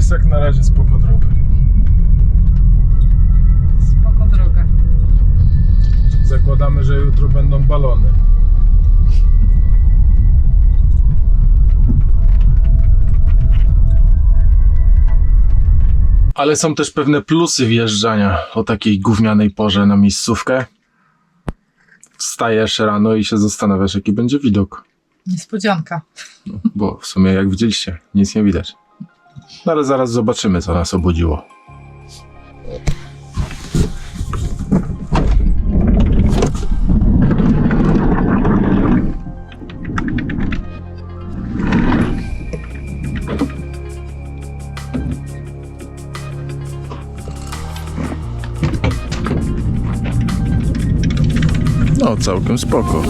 jest jak na razie spoko droga. Spoko droga. Zakładamy, że jutro będą balony. Ale są też pewne plusy wjeżdżania o takiej gównianej porze na miejscówkę. Wstajesz rano i się zastanawiasz, jaki będzie widok. Niespodzianka. Bo w sumie, jak widzieliście, nic nie widać. No ale zaraz zobaczymy, co nas obudziło. No, całkiem spoko.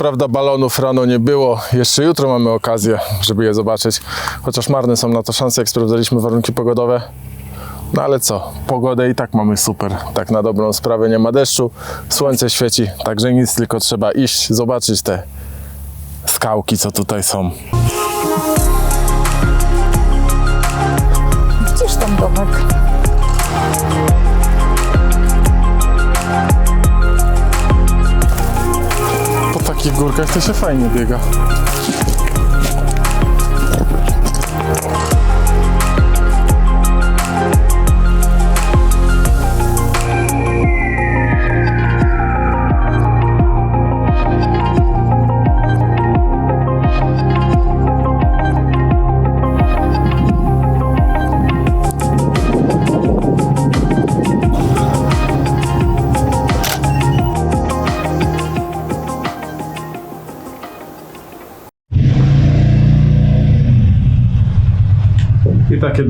Prawda balonów rano nie było, jeszcze jutro mamy okazję, żeby je zobaczyć, chociaż marne są na to szanse, jak sprawdzaliśmy warunki pogodowe. No ale co, pogodę i tak mamy super, tak na dobrą sprawę nie ma deszczu, słońce świeci, także nic, tylko trzeba iść, zobaczyć te skałki, co tutaj są. Gdzież tam domek? Takich górkach to się fajnie biega.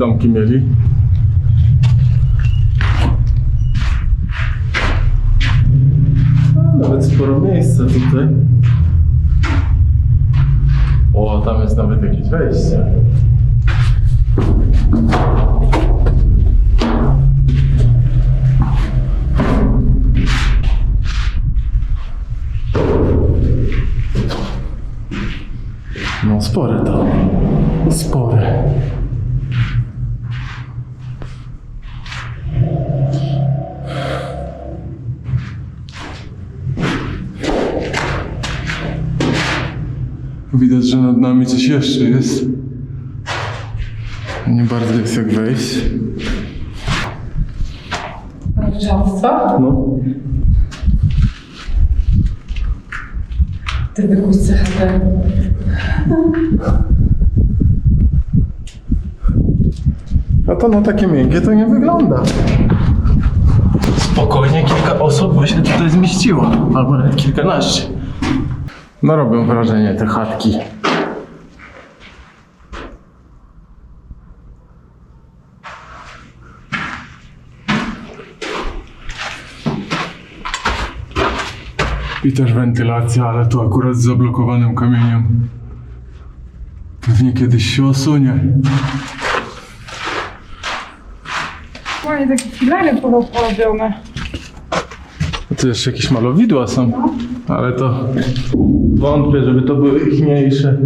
I takie domki mieli. No, nawet sporo miejsca tutaj. O, tam jest nawet jakieś wejście. No, spore to. Spore. Widać, że nad nami coś jeszcze jest. Nie bardzo jest jak wejść. Małżeństwo? No. Ty wykuć chatę. A to na takie miękkie to nie wygląda. Spokojnie kilka osób by się tutaj zmieściło. Albo nawet kilkanaście. No robią wrażenie te chatki. I też wentylacja, ale tu akurat z zablokowanym kamieniem. Pewnie kiedyś się osunie. Fajnie, takie filary porobione. Tu jeszcze jakieś malowidła są, ale to wątpię, żeby to były ichniejsze.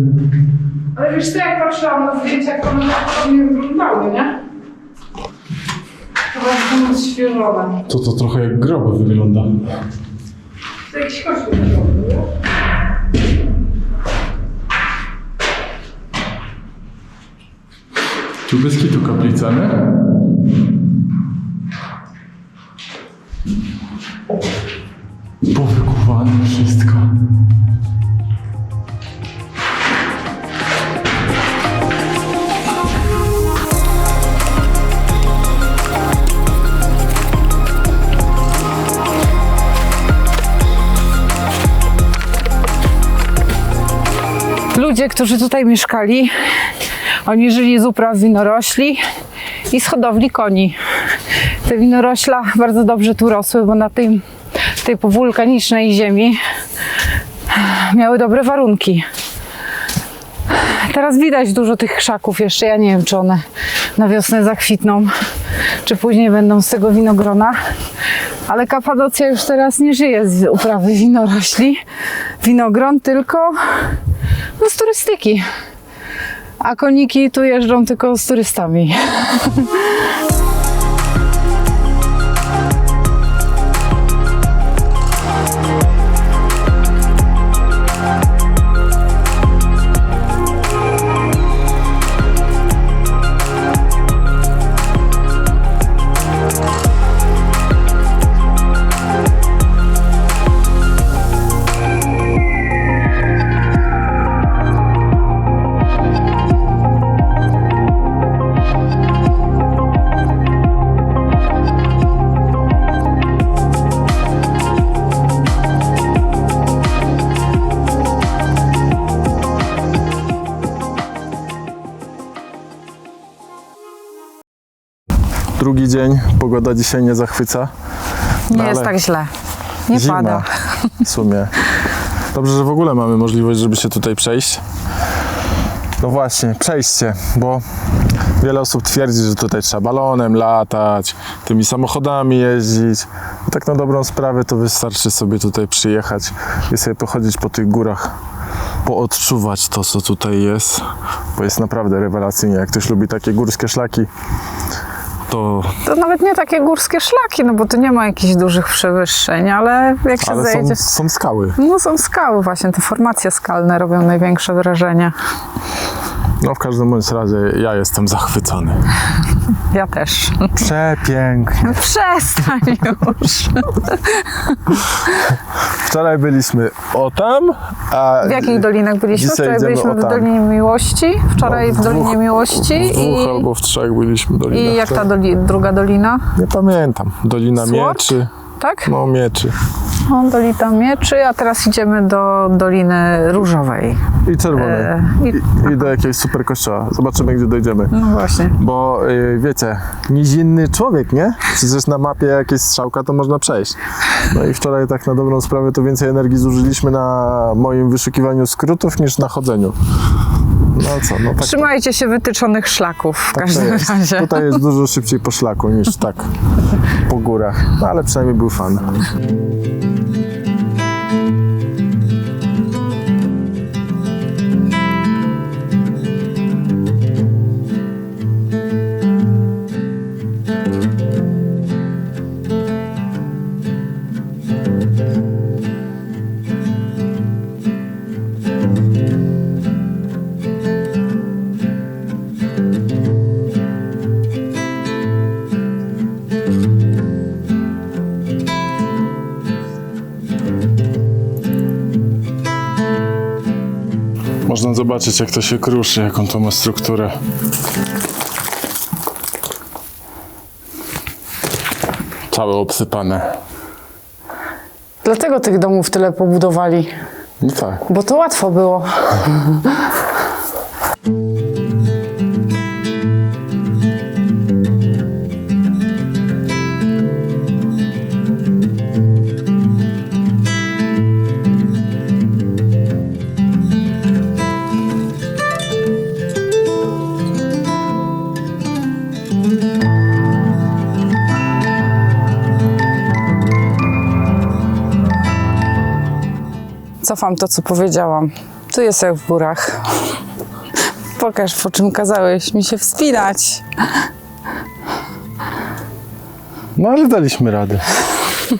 Ale wiesz co, jak patrzyłam na zdjęcia, jak one tak nie wyglądały, nie? Chyba są odświeżone. To to trochę jak groby wygląda. To jakiś kościół wygląda, nie? Tu bez kitu kaplica, nie? Powykuwane wszystko. Ludzie, którzy tutaj mieszkali, oni żyli z upraw winorośli i z hodowli koni. Te winorośla bardzo dobrze tu rosły, bo na tym, tej powulkanicznej ziemi miały dobre warunki. Teraz widać dużo tych krzaków jeszcze. Ja nie wiem, czy one na wiosnę zakwitną, czy później będą z tego winogrona. Ale Kapadocja już teraz nie żyje z uprawy winorośli, winogron, tylko no, z turystyki. A koniki tu jeżdżą tylko z turystami. pogoda dzisiaj nie zachwyca. Nie No jest ale tak źle. Nie Zima pada. w sumie. Dobrze, że w ogóle mamy możliwość, żeby się tutaj przejść. No właśnie, przejście, bo wiele osób twierdzi, że tutaj trzeba balonem latać, tymi samochodami jeździć. I tak na dobrą sprawę to wystarczy sobie tutaj przyjechać i sobie pochodzić po tych górach, poodczuwać to, co tutaj jest, bo jest naprawdę rewelacyjnie. Jak ktoś lubi takie górskie szlaki, to To nawet nie takie górskie szlaki, no bo tu nie ma jakichś dużych przewyższeń, ale jak się ale zejdzie... są, są skały. No są skały właśnie, te formacje skalne robią największe wrażenie. No w każdym bądź razie ja jestem zachwycony. Ja też. Przepięknie. Przestań już. Wczoraj byliśmy o tam, a W jakich dolinach byliśmy? Wczoraj byliśmy w. Dolinie Miłości, wczoraj No, w w Dolinie dwóch- Miłości w dwóch i, albo w trzech byliśmy dolinach. i jak ta doli, druga dolina, Nie pamiętam. Dolina Sword? Mieczy. Tak? No Mieczy. No, Dolina Mieczy, a teraz idziemy do Doliny Różowej. I Czerwonej. E, i, I, I do jakiegoś super kościoła. Zobaczymy, gdzie dojdziemy. no właśnie. Bo y, wiecie, nizinny człowiek, nie? Przecież na mapie jak jest strzałka, to można przejść. No i wczoraj tak na dobrą sprawę to więcej energii zużyliśmy na moim wyszukiwaniu skrótów niż na chodzeniu. No co, no tak, Trzymajcie się wytyczonych szlaków w tak każdym razie. Tutaj jest dużo szybciej po szlaku niż tak po górach. No ale przynajmniej był fan. Zobaczyć, jak to się kruszy, jaką to ma strukturę. Całe obsypane. Dlatego tych domów tyle pobudowali, No tak. bo to łatwo było. Cofam to, co powiedziałam. Tu jest jak w górach. Pokaż, po czym kazałeś mi się wspinać. No ale daliśmy radę.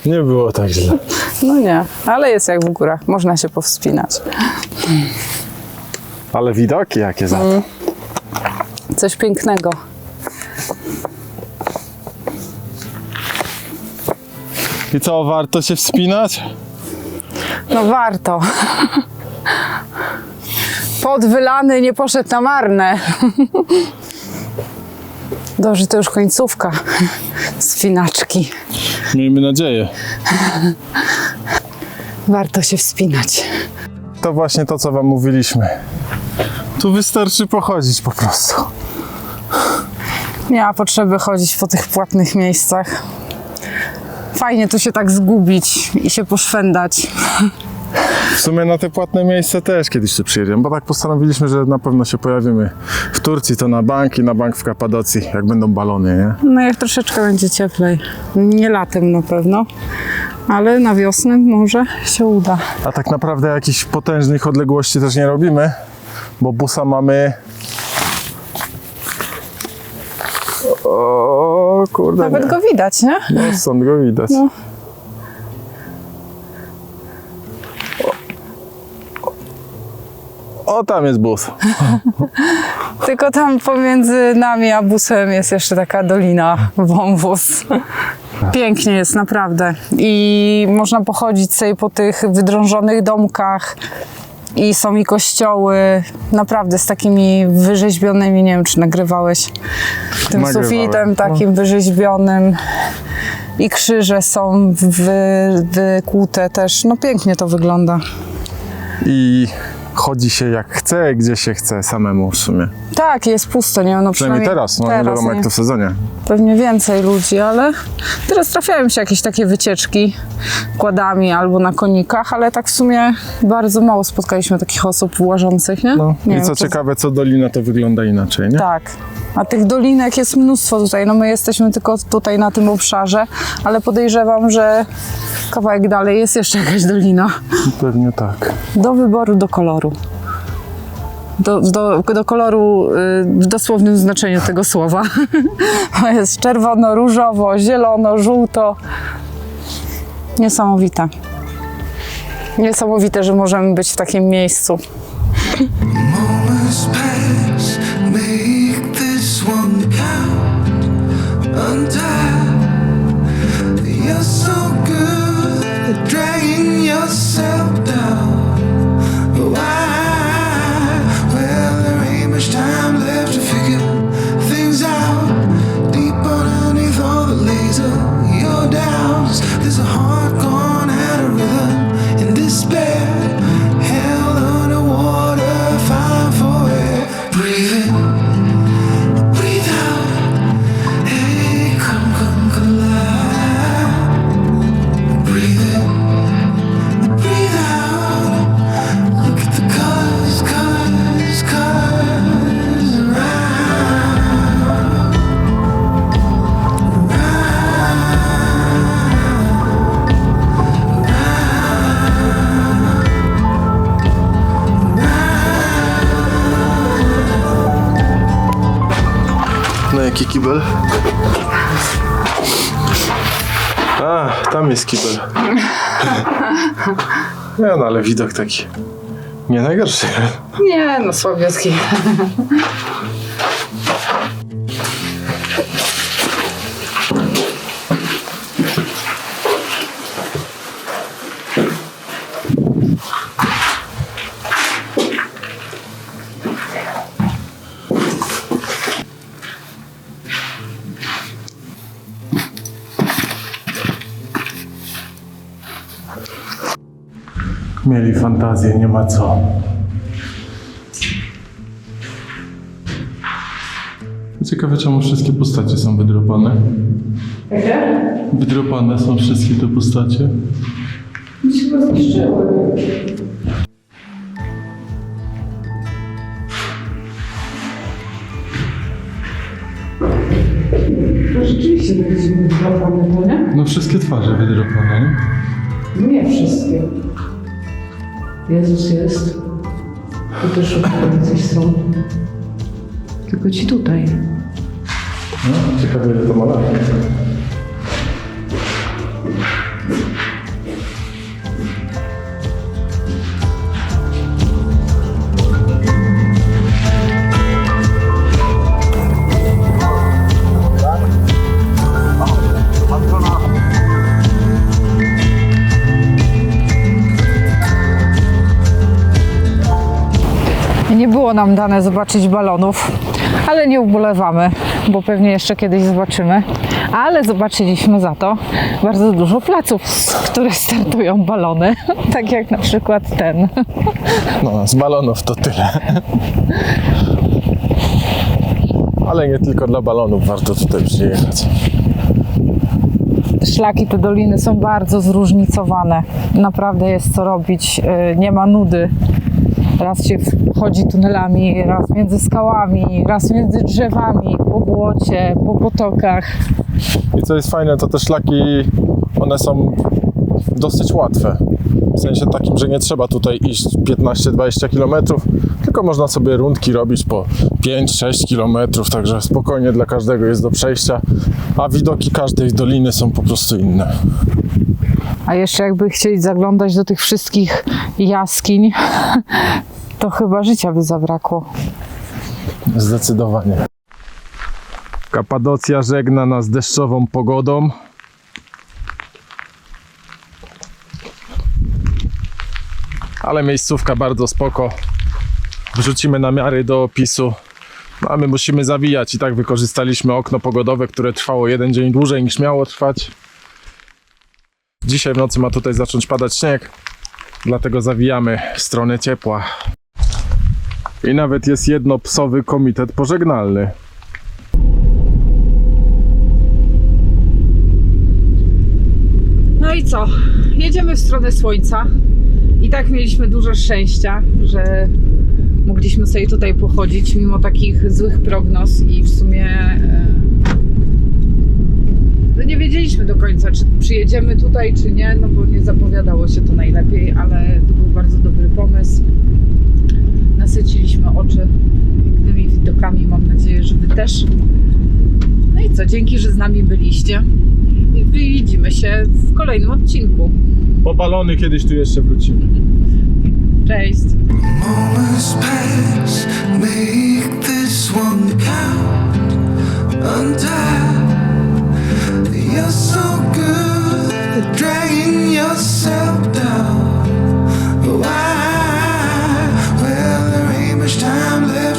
Nie było tak źle. No nie, ale jest jak w górach. Można się powspinać. Ale widoki jakie za to. Coś pięknego. I co, warto się wspinać? No warto. Pot wylany nie poszedł na marne. Dobrze, to już końcówka spinaczki. Miejmy nadzieję. Warto się wspinać. To właśnie to, co wam mówiliśmy. Tu wystarczy pochodzić po prostu. Nie ma potrzeby chodzić po tych płatnych miejscach. Fajnie tu się tak zgubić i się poszwendać. W sumie na te płatne miejsca też kiedyś tu przyjedziemy, bo tak postanowiliśmy, że na pewno się pojawimy. W Turcji to na bank i na bank w Kapadocji, jak będą balony, nie? No jak troszeczkę będzie cieplej. Nie latem na pewno, ale na wiosnę może się uda. A tak naprawdę jakichś potężnych odległości też nie robimy, bo busa mamy... O kurde, Nawet nie. go widać, nie? No, stąd go widać. No. O, tam jest bus. Tylko tam pomiędzy nami a busem jest jeszcze taka dolina, wąwóz. Pięknie jest, naprawdę. I można pochodzić sobie po tych wydrążonych domkach. I są i kościoły, naprawdę z takimi wyrzeźbionymi, nie wiem czy nagrywałeś, tym Nagrywałem. sufitem takim wyrzeźbionym. I krzyże są wy, wykłute też. No pięknie to wygląda. I chodzi się jak chce, gdzie się chce samemu w sumie. Tak, jest pusto, nie? No, Przynajmniej teraz, no nie wiadomo nie. jak to w sezonie. pewnie więcej ludzi, ale teraz trafiają się jakieś takie wycieczki kładami albo na konikach, ale tak w sumie bardzo mało spotkaliśmy takich osób łażących, nie? No. nie I wiem, co ciekawe, co dolina to wygląda inaczej, nie? Tak. A tych dolinek jest mnóstwo tutaj. No my jesteśmy tylko tutaj na tym obszarze, ale podejrzewam, że kawałek dalej jest jeszcze jakaś dolina. Pewnie tak. Do wyboru, do koloru. Do, do, do koloru y, w dosłownym znaczeniu tego słowa. Jest czerwono, różowo, zielono, żółto. Niesamowite. Niesamowite, że możemy być w takim miejscu. is a home. Jaki kibel? A, tam jest kibel. Nie no, ale widok taki nie najgorszy. Nie, no słabiutki. Mieli fantazję, nie ma co. Ciekawe, czemu wszystkie postacie są wydropane. Jakie? Wydropane są wszystkie te postacie. Mi się chyba zniszczyły. To rzeczywiście dziwne wydropane, to nie? No wszystkie twarze wydropane, nie? Nie wszystkie. Jezus jest. Tu też szukamy coś są. Tylko ci tutaj. No, ciekawe, ile to ma było nam dane zobaczyć balonów, ale nie ubolewamy, bo pewnie jeszcze kiedyś zobaczymy. Ale zobaczyliśmy za to bardzo dużo placów, z których startują balony, tak jak na przykład ten. No, z balonów to tyle. Ale nie tylko dla balonów warto tutaj przyjechać. Szlaki, te doliny są bardzo zróżnicowane. Naprawdę jest co robić, yy, nie ma nudy. Raz się chodzi tunelami, raz między skałami, raz między drzewami, po błocie, po potokach. I co jest fajne, to te szlaki, one są dosyć łatwe. W sensie takim, że nie trzeba tutaj iść 15-20 km, tylko można sobie rundki robić po 5-6 km, także spokojnie dla każdego jest do przejścia, a widoki każdej doliny są po prostu inne. A jeszcze jakby chcieli zaglądać do tych wszystkich jaskiń, to chyba życia by zabrakło. Zdecydowanie. Kapadocja żegna nas deszczową pogodą. Ale miejscówka bardzo spoko. Wrzucimy namiary do opisu. No a my musimy zawijać i tak wykorzystaliśmy okno pogodowe, które trwało jeden dzień dłużej niż miało trwać. Dzisiaj w nocy ma tutaj zacząć padać śnieg, dlatego zawijamy w stronę ciepła. I nawet jest jednopsowy komitet pożegnalny. No i co? Jedziemy w stronę słońca. I tak mieliśmy dużo szczęścia, że mogliśmy sobie tutaj pochodzić mimo takich złych prognoz i w sumie e, no nie wiedzieliśmy do końca, czy przyjedziemy tutaj, czy nie, no bo nie zapowiadało się to najlepiej, ale to był bardzo dobry pomysł. Nasyciliśmy oczy pięknymi widokami, mam nadzieję, że Wy też. No i co, dzięki, że z nami byliście i widzimy się w kolejnym odcinku. Po balony kiedyś tu jeszcze wrócimy. Cześć! Moments You're so good at dragging yourself down. Why? Well, time left.